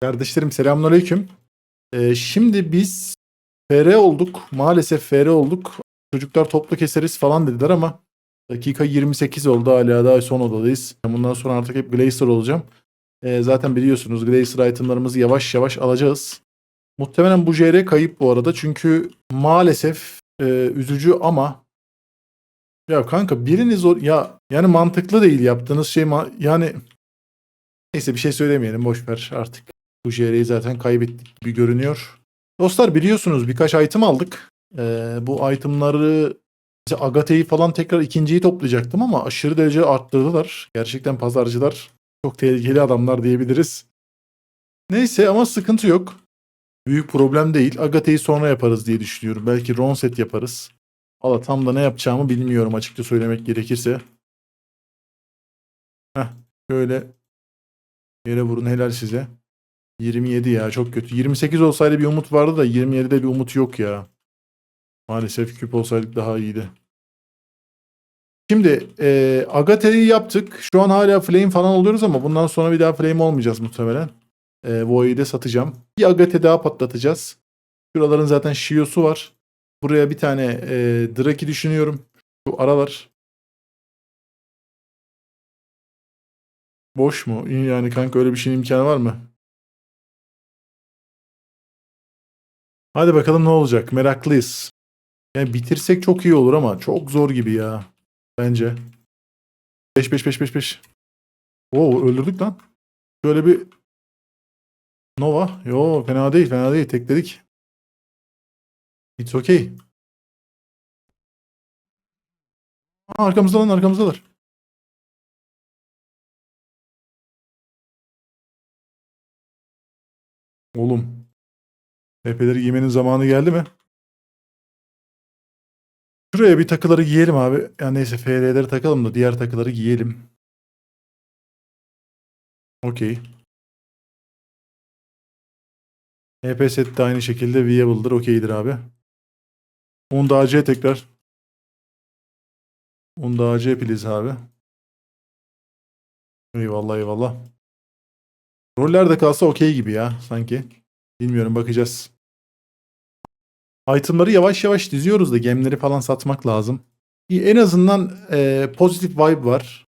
Kardeşlerim selamünaleyküm. Ee, şimdi biz FR olduk. Maalesef FR olduk. Çocuklar toplu keseriz falan dediler ama dakika 28 oldu hala daha son odadayız. Bundan sonra artık hep Glacier olacağım. Ee, zaten biliyorsunuz Glacier itemlarımızı yavaş yavaş alacağız. Muhtemelen bu JR kayıp bu arada çünkü maalesef e, üzücü ama ya kanka biriniz o ya yani mantıklı değil yaptığınız şey ma- yani neyse bir şey söylemeyelim boş ver artık. Bu JR'yi zaten kaybettik gibi görünüyor. Dostlar biliyorsunuz birkaç item aldık. Ee, bu itemları işte Agate'yi falan tekrar ikinciyi toplayacaktım ama aşırı derece arttırdılar. Gerçekten pazarcılar çok tehlikeli adamlar diyebiliriz. Neyse ama sıkıntı yok. Büyük problem değil. Agate'yi sonra yaparız diye düşünüyorum. Belki Ron set yaparız. Valla tam da ne yapacağımı bilmiyorum açıkça söylemek gerekirse. Heh, şöyle yere vurun helal size. 27 ya çok kötü. 28 olsaydı bir umut vardı da 27'de bir umut yok ya. Maalesef küp olsaydık daha iyiydi. Şimdi e, Agate'yi yaptık. Şu an hala flame falan oluyoruz ama bundan sonra bir daha flame olmayacağız muhtemelen. E, Void'i de satacağım. Bir Agate daha patlatacağız. Şuraların zaten Shio'su var. Buraya bir tane e, Draki düşünüyorum. Şu aralar. Boş mu? Yani kanka öyle bir şeyin imkanı var mı? Hadi bakalım ne olacak. Meraklıyız. Yani bitirsek çok iyi olur ama çok zor gibi ya. Bence. 5 5 5 5 5. Oo öldürdük lan. Şöyle bir Nova. Yo fena değil fena değil. Tekledik. It's okay. Aa, arkamızda lan arkamızdalar. TP'leri giymenin zamanı geldi mi? Şuraya bir takıları giyelim abi. Yani neyse FR'leri takalım da diğer takıları giyelim. Okey. EP set de aynı şekilde viable'dır. Okeydir abi. Onda AC tekrar. Onda AC please abi. Eyvallah eyvallah. Roller de kalsa okey gibi ya sanki. Bilmiyorum bakacağız. Itemları yavaş yavaş diziyoruz da gemleri falan satmak lazım. En azından e, pozitif vibe var.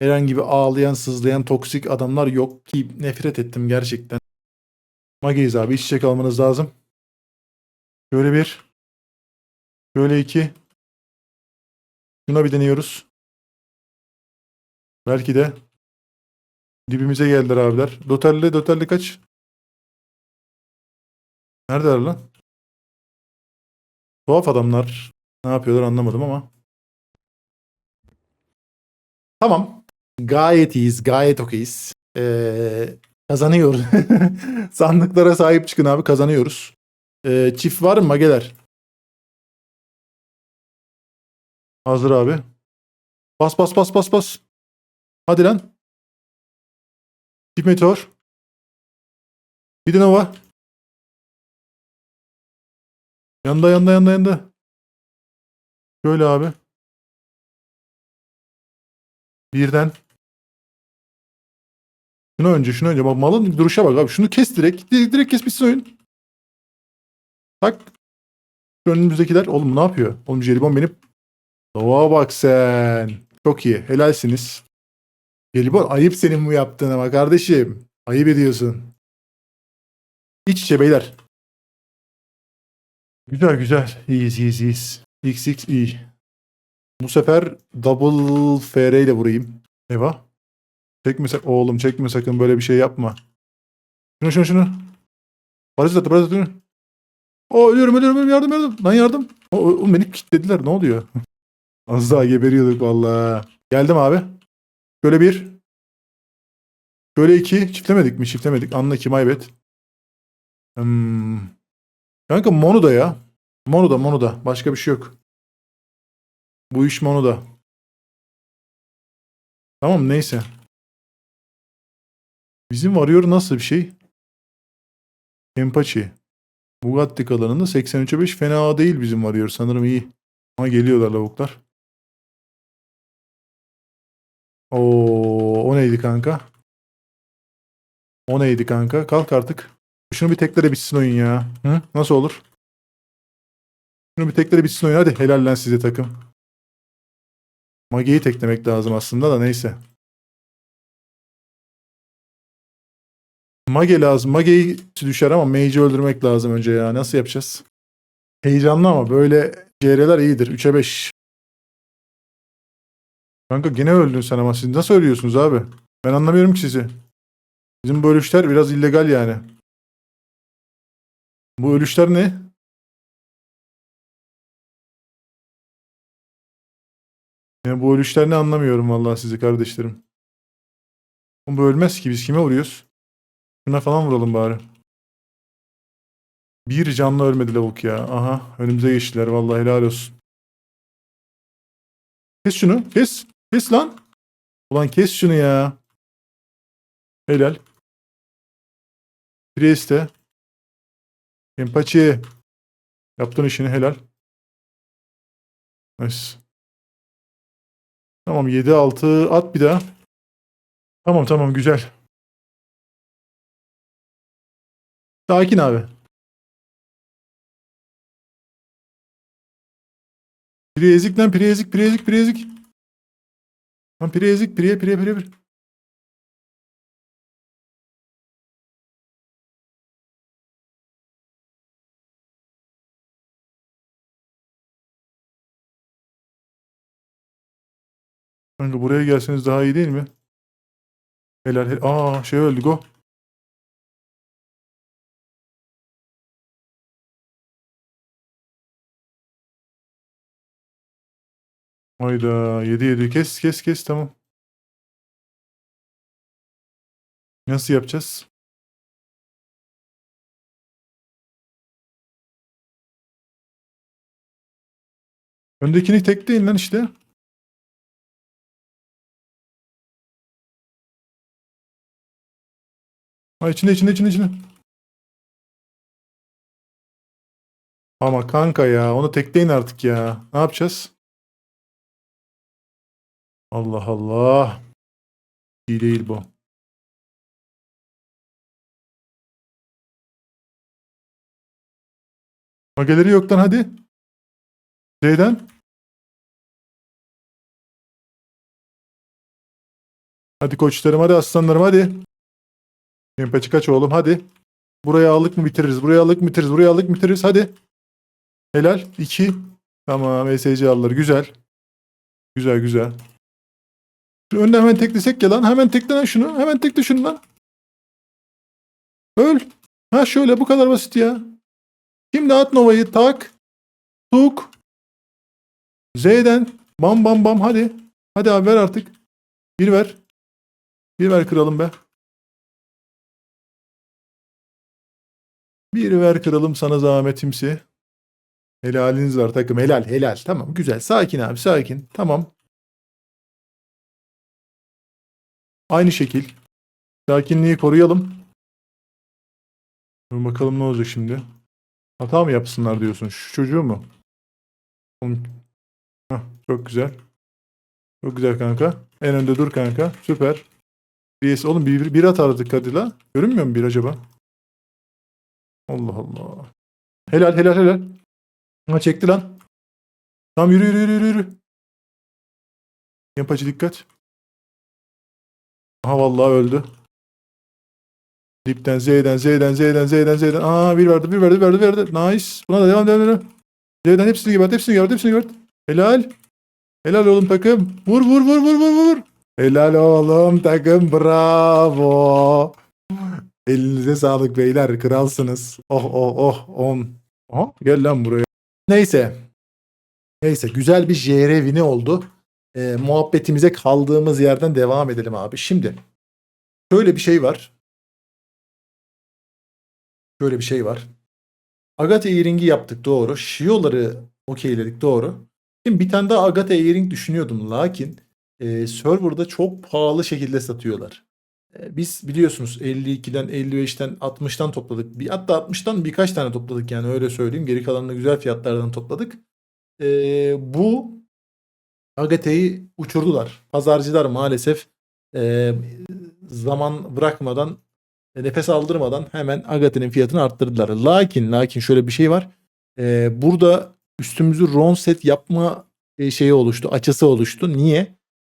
Herhangi bir ağlayan, sızlayan, toksik adamlar yok ki nefret ettim gerçekten. Magiyiz abi iç içe kalmanız lazım. Şöyle bir. Şöyle iki. Şuna bir deniyoruz. Belki de dibimize geldiler abiler. Doterli, doterli kaç? Neredeler lan? Tuhaf adamlar. Ne yapıyorlar anlamadım ama. Tamam. Gayet iyiyiz. Gayet okeyiz. Ee, kazanıyoruz. Sandıklara sahip çıkın abi. Kazanıyoruz. Ee, çift var mı mageler? Hazır abi. Bas bas bas bas bas. Hadi lan. Çift meteor. Bir de Nova. Yanda yanda yanda yanda. Şöyle abi. Birden. Şunu önce şunu önce. Bak malın duruşa bak abi. Şunu kes direkt. Direkt, direkt kes bitsin oyun. Tak. Şu önümüzdekiler. Oğlum ne yapıyor? Oğlum jelibon benim. Doğa bak sen. Çok iyi. Helalsiniz. Jelibon ayıp senin bu yaptığın ama kardeşim. Ayıp ediyorsun. İç içe beyler. Güzel güzel. İyiyiz iyiyiz iyiyiz. XX iyi. Bu sefer double FR ile vurayım. Eyvah. Çekme sakın. Oğlum çekme sakın böyle bir şey yapma. Şunu şunu şunu. Parazit attı parazit attı. O ölüyorum ölüyorum ölüyorum yardım yardım. Lan yardım. O, o, beni kilitlediler ne oluyor? Az daha geberiyorduk valla. Geldim abi. Şöyle bir. Şöyle iki. Çiftlemedik mi? Çiftlemedik. Anla ki maybet. Hmm. Kanka Mono'da ya. Mono'da Mono'da. Başka bir şey yok. Bu iş Mono'da. Tamam neyse. Bizim varıyor nasıl bir şey? Empachi. Bugatti kalanında 83'e 5 fena değil bizim varıyor. Sanırım iyi. Ama geliyorlar lavuklar. Oo, o neydi kanka? O neydi kanka? Kalk artık. Şunu bir teklere bitsin oyun ya. Hı? Nasıl olur? Şunu bir teklere bitsin oyun. Hadi helal lan size takım. Mage'yi teklemek lazım aslında da neyse. Mage lazım. Mage'yi düşer ama Mage'i öldürmek lazım önce ya. Nasıl yapacağız? Heyecanlı ama böyle CR'ler iyidir. 3'e 5. Kanka gene öldün sen ama siz nasıl ölüyorsunuz abi? Ben anlamıyorum ki sizi. Bizim bu ölüşler biraz illegal yani. Bu ölüşler ne? Yani bu ölüşler ne anlamıyorum vallahi sizi kardeşlerim. Bu ölmez ki biz kime vuruyoruz? Şuna falan vuralım bari. Bir canlı ölmedi lavuk ya. Aha önümüze geçtiler vallahi helal olsun. Kes şunu kes. Kes lan. Ulan kes şunu ya. Helal. Prieste. Empaçi. Yaptın işini helal. Nice. Tamam 7-6 at bir daha. Tamam tamam güzel. Sakin abi. Pire ezik lan pire ezik pire ezik pire ezik. Lan pire ezik pire pire pire pire. Kanka buraya gelseniz daha iyi değil mi? Helal helal. Aa şey öldü go. Hayda 7 7 kes kes kes tamam. Nasıl yapacağız? Öndekini tekleyin lan işte. Ha içinde içinde içinde içinde. Ama kanka ya onu tekleyin artık ya. Ne yapacağız? Allah Allah. İyi değil bu. Mageleri yoktan hadi. Z'den. Hadi koçlarım hadi aslanlarım hadi. Empaçı kaç oğlum hadi. Buraya aldık mı bitiririz. Buraya aldık mı bitiririz. Buraya aldık mı bitiririz. Hadi. Helal. 2. Tamam. ESC aldılar. Güzel. Güzel güzel. Şu önden hemen teklesek ya lan. Hemen tekle lan şunu. Hemen tekle şunu lan. Öl. Ha şöyle bu kadar basit ya. Şimdi at Nova'yı tak. Tuk. Z'den. Bam bam bam hadi. Hadi abi ver artık. Bir ver. Bir ver kralım be. Bir ver kralım sana zahmetimsi. Helaliniz var takım. Helal helal. Tamam güzel. Sakin abi sakin. Tamam. Aynı şekil. Sakinliği koruyalım. Dur bakalım ne olacak şimdi. Hata mı yapsınlar diyorsun? Şu çocuğu mu? Hah, çok güzel. Çok güzel kanka. En önde dur kanka. Süper. Bir, oğlum bir, bir, at aradık hadi la. Görünmüyor mu bir acaba? Allah Allah. Helal helal helal. Ha çekti lan. Tamam yürü yürü yürü yürü. yürü. Yapacı dikkat. Aha vallahi öldü. Dipten Z'den Z'den Z'den Z'den Z'den. Aa bir verdi bir verdi bir verdi bir verdi. Nice. Buna da devam devam devam. Z'den hepsini gebert hepsini gebert hepsini gebert. Helal. Helal oğlum takım. Vur vur vur vur vur vur. Helal oğlum takım bravo. Elinize sağlık beyler kralsınız. Oh oh oh on. Aha gel lan buraya. Neyse. Neyse güzel bir JR win'i oldu. Ee, muhabbetimize kaldığımız yerden devam edelim abi. Şimdi şöyle bir şey var. Şöyle bir şey var. Agate Earring'i yaptık doğru. Shio'ları okeyledik doğru. Şimdi bir tane daha Agate Earring düşünüyordum. Lakin e, serverda çok pahalı şekilde satıyorlar. E, biz biliyorsunuz 52'den 55'ten 60'tan topladık. Bir, hatta 60'tan birkaç tane topladık yani öyle söyleyeyim. Geri kalanını güzel fiyatlardan topladık. E, bu Agate'yi uçurdular. Pazarcılar maalesef e, zaman bırakmadan e, nefes aldırmadan hemen Agate'nin fiyatını arttırdılar. Lakin lakin şöyle bir şey var. E, burada üstümüzü ron set yapma e, şeyi oluştu. Açısı oluştu. Niye?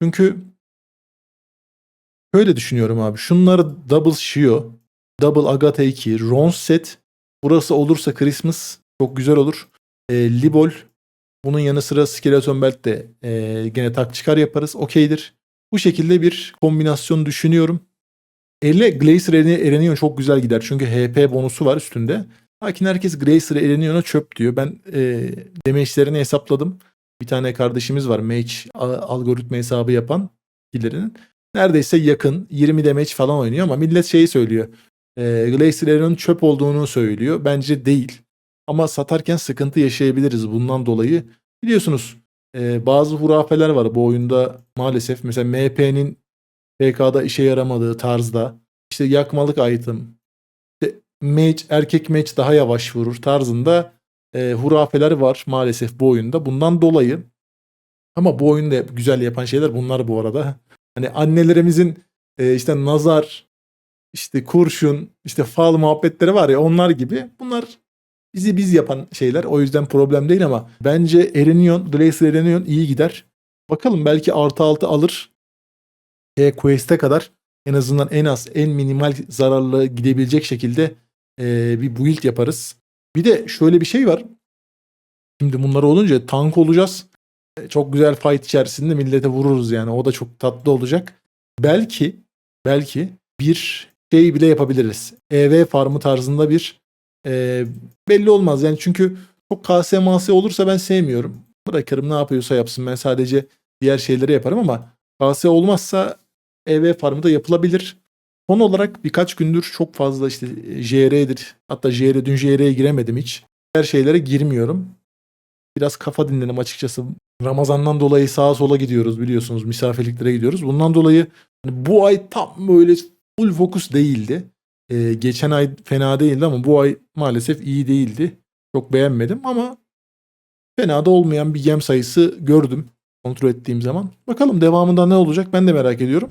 Çünkü şöyle düşünüyorum abi. Şunları double Shio, double Agate 2, ron set. Burası olursa Christmas çok güzel olur. E, Libol bunun yanı sıra Skeleton Belt de e, gene tak çıkar yaparız. Okeydir. Bu şekilde bir kombinasyon düşünüyorum. Elle Glacier Erenion çok güzel gider. Çünkü HP bonusu var üstünde. Lakin herkes Glacier Erenion'a çöp diyor. Ben e, damage'lerini hesapladım. Bir tane kardeşimiz var. Mage algoritma hesabı yapan killerinin. Neredeyse yakın. 20 damage falan oynuyor ama millet şeyi söylüyor. E, Glacier Erenion çöp olduğunu söylüyor. Bence değil. Ama satarken sıkıntı yaşayabiliriz bundan dolayı. Biliyorsunuz e, bazı hurafeler var bu oyunda maalesef. Mesela MP'nin PK'da işe yaramadığı tarzda. işte yakmalık item. İşte mage, erkek mage daha yavaş vurur tarzında e, hurafeler var maalesef bu oyunda. Bundan dolayı ama bu oyunu da güzel yapan şeyler bunlar bu arada. Hani annelerimizin e, işte nazar, işte kurşun, işte fal muhabbetleri var ya onlar gibi. Bunlar bizi biz yapan şeyler. O yüzden problem değil ama bence Erenion, Glacier Erenion iyi gider. Bakalım belki artı altı alır. E, Quest'e kadar en azından en az en minimal zararlı gidebilecek şekilde e, bir build yaparız. Bir de şöyle bir şey var. Şimdi bunlar olunca tank olacağız. Çok güzel fight içerisinde millete vururuz yani. O da çok tatlı olacak. Belki belki bir şey bile yapabiliriz. EV farmı tarzında bir e, belli olmaz. Yani çünkü çok KS olursa ben sevmiyorum. Bırakırım ne yapıyorsa yapsın. Ben sadece diğer şeyleri yaparım ama KS olmazsa EV farmı da yapılabilir. Son olarak birkaç gündür çok fazla işte JR'dir. Hatta JR dün JR'ye giremedim hiç. Her şeylere girmiyorum. Biraz kafa dinledim açıkçası. Ramazandan dolayı sağa sola gidiyoruz biliyorsunuz. Misafirliklere gidiyoruz. Bundan dolayı hani bu ay tam böyle full fokus değildi. Ee, geçen ay fena değildi ama bu ay maalesef iyi değildi. Çok beğenmedim ama fena da olmayan bir gem sayısı gördüm kontrol ettiğim zaman. Bakalım devamında ne olacak ben de merak ediyorum.